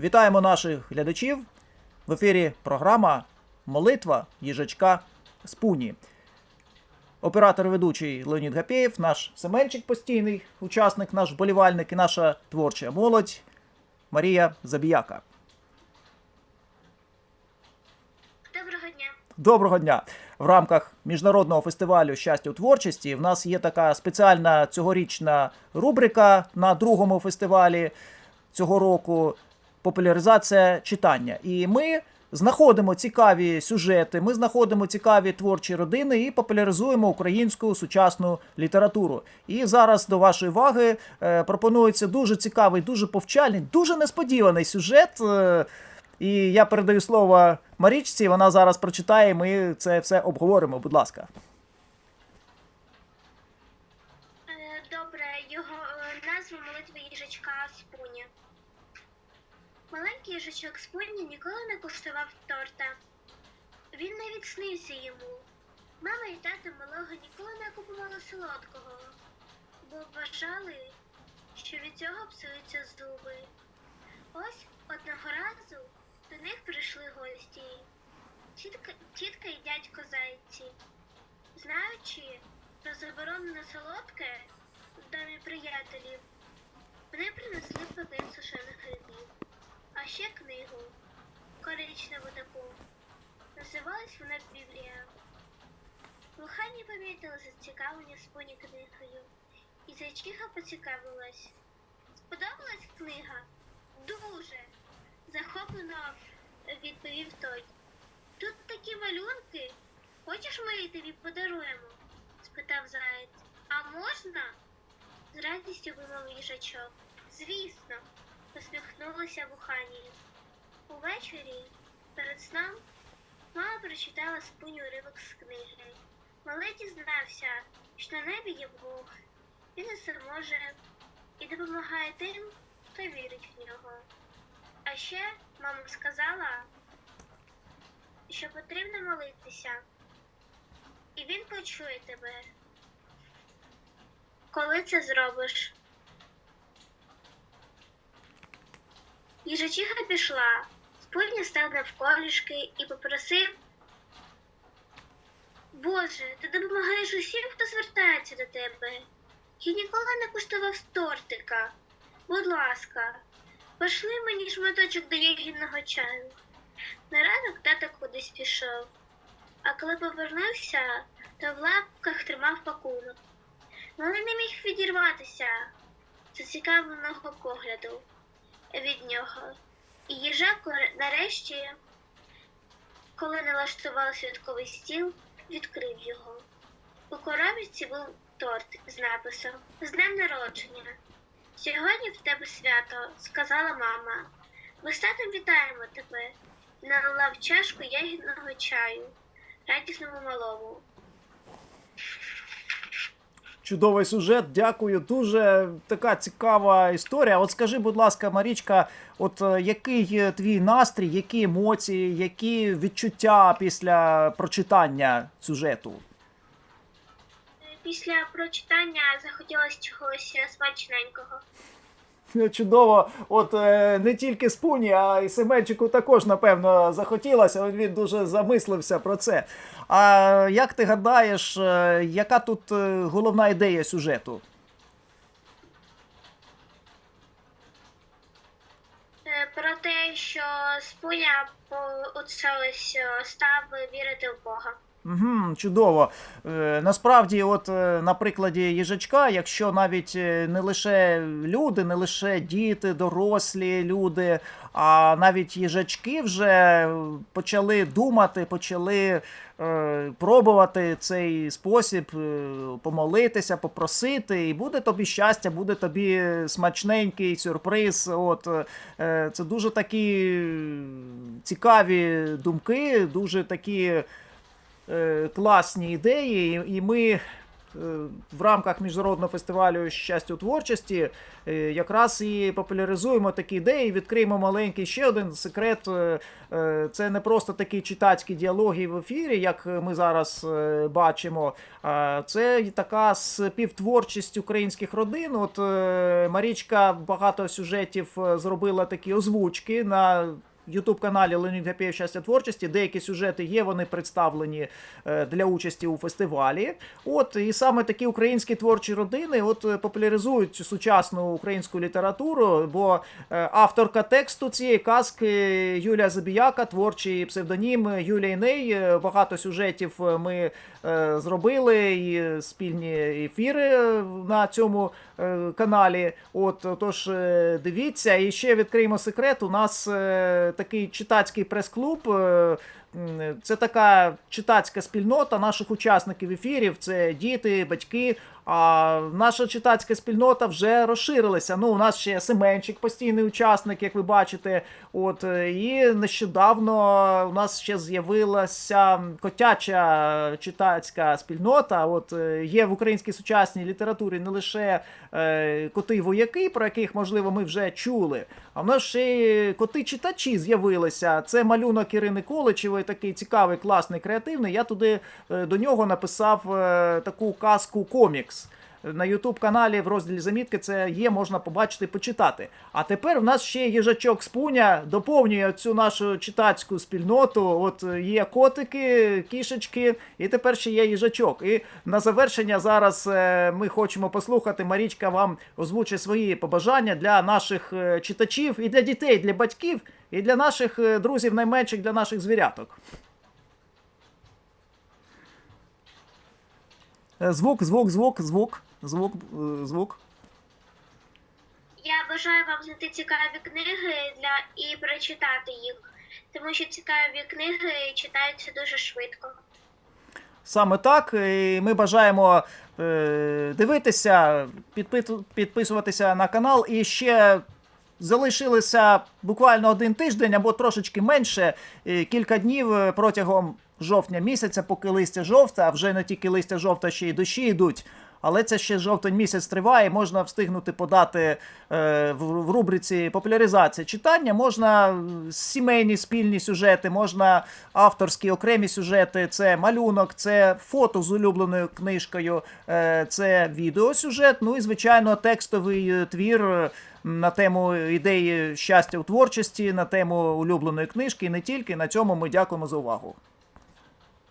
Вітаємо наших глядачів. В ефірі програма Молитва їжачка з Пуні. Оператор ведучий Леонід Гапєєв, наш Семенчик постійний учасник, наш болівальник і наша творча молодь Марія Забіяка. Доброго дня. Доброго дня! В рамках міжнародного фестивалю щастя у творчості в нас є така спеціальна цьогорічна рубрика на другому фестивалі цього року популяризація читання. І ми знаходимо цікаві сюжети, ми знаходимо цікаві творчі родини і популяризуємо українську сучасну літературу. І зараз до вашої уваги е, пропонується дуже цікавий, дуже повчальний, дуже несподіваний сюжет. е, і я передаю слово Марічці, вона зараз прочитає, ми це все обговоримо, будь ласка. Е, Добре, його назва молитви їжачка з пуні. Маленький їжачок з пуні ніколи не куштував торта. Він навіть снився йому. Мама і тато малого ніколи не купували солодкого, бо вважали, що від цього псуються зуби. Ось одного разу до них прийшли гості. Тітка, тітка і дядько зайці. Знаючи про заборону на солодке в домі приятелів, вони принесли пакет сушених грибів, ще книгу коричневу таку. Називалась вона Біблія. Лухані помітила зацікавлення споні книгою, і зайчиха поцікавилась. Сподобалась книга? Дуже. Захоплено відповів той. Тут такі малюнки. Хочеш ми її тобі подаруємо? спитав заєць. А можна? з радістю вимовив їжачок. Звісно, посміхнулася Вухані. Увечері, перед сном, мама прочитала спуню уривок з книги. Малий дізнався, що на небі є Бог, він усе може і допомагає тим, хто вірить в нього. А ще мама сказала, що потрібно молитися, і він почує тебе. Коли це зробиш? Їжачиха пішла, спутня став навколішки і попросив. Боже, ти допомагаєш усім, хто звертається до тебе. Я ніколи не куштував тортика. Будь ласка, пошли мені шматочок до ягідного чаю. На ранок тато кудись пішов, а коли повернувся, то в лапках тримав пакунок. Малий не міг відірватися зацікавленого погляду від нього. І їжак нарешті, коли налаштував святковий стіл, відкрив його. У коробці був торт з написом З днем народження. Сьогодні в тебе свято, сказала мама. Ми з вітаємо тебе. Налила в чашку ягідного чаю, радісному малому. Чудовий сюжет, дякую. Дуже така цікава історія. От скажи, будь ласка, Марічка, от е, який е, твій настрій, які емоції, які відчуття після прочитання сюжету? Після прочитання захотілося чогось смачненького. Чудово, от е, не тільки Спуні, а й Семенчику також, напевно, захотілося. Він дуже замислився про це. А як ти гадаєш, е, яка тут е, головна ідея сюжету? Е, Про те, що Спуня е, став вірити в Бога. Угу, чудово. Е, насправді, от е, на прикладі їжачка, якщо навіть е, не лише люди, не лише діти, дорослі люди, а навіть їжачки вже почали думати, почали е, пробувати цей спосіб е, помолитися, попросити, і буде тобі щастя, буде тобі смачненький сюрприз. От е, це дуже такі цікаві думки, дуже такі е, класні ідеї, і- ми в рамках міжнародного фестивалю щастя творчості е, якраз і популяризуємо такі ідеї. Відкриємо маленький ще один секрет. Е, е, Це не просто такі читацькі діалоги в ефірі, як ми зараз е, бачимо. Це така співтворчість українських родин. От е, Марічка багато сюжетів е, зробила такі озвучки на. Ютуб каналі Леонід Гапєєв щастя творчості. Деякі сюжети є, вони представлені е, для участі у фестивалі. От і саме такі українські творчі родини от е, популяризують цю сучасну українську літературу, бо е, авторка тексту цієї казки Юлія Забіяка, творчий псевдонім Юлія Іней. Багато сюжетів ми зробили і спільні ефіри на цьому каналі. От тож дивіться, і ще відкриємо секрет. У нас такий читацький прес-клуб. Це така читацька спільнота наших учасників ефірів. Це діти, батьки. А наша читацька спільнота вже розширилася. Ну, у нас ще Семенчик, постійний учасник, як ви бачите. От е, і нещодавно у нас ще з'явилася котяча читацька спільнота. От е, є в українській сучасній літературі не лише е, коти-вояки, про яких можливо ми вже чули. А в нас ще коти-читачі з'явилися. Це малюнок Ірини Количевої, такий цікавий, класний, креативний. Я туди е, до нього написав е, таку казку комікс. На Ютуб каналі в розділі замітки це є, можна побачити, почитати. А тепер в нас ще їжачок Спуня доповнює цю нашу читацьку спільноту. От е, є котики, кішечки, і тепер ще є їжачок. І на завершення зараз е, ми хочемо послухати. Марічка вам озвучить свої побажання для наших е, читачів і для дітей, для батьків, і для наших друзів найменших, для наших звіряток. Звук, звук, звук, звук, звук, е, звук. Я бажаю вам знайти цікаві книги для і прочитати їх, тому що цікаві книги читаються дуже швидко. Саме так. І ми бажаємо е, дивитися, підписуватися на канал. І ще залишилося буквально один тиждень або трошечки менше, е, кілька днів е, протягом жовтня місяця, поки листя жовте, а вже не тільки листя жовте, ще й дощі йдуть. Але це ще жовтень місяць триває, можна встигнути подати е, в, рубриці популяризація читання. Можна е, сімейні спільні сюжети, можна авторські окремі сюжети. Це малюнок, це фото з улюбленою книжкою, е, це відеосюжет. Ну і звичайно, текстовий е, твір е, на тему ідеї щастя у творчості, на тему улюбленої книжки. І не тільки на цьому ми дякуємо за увагу.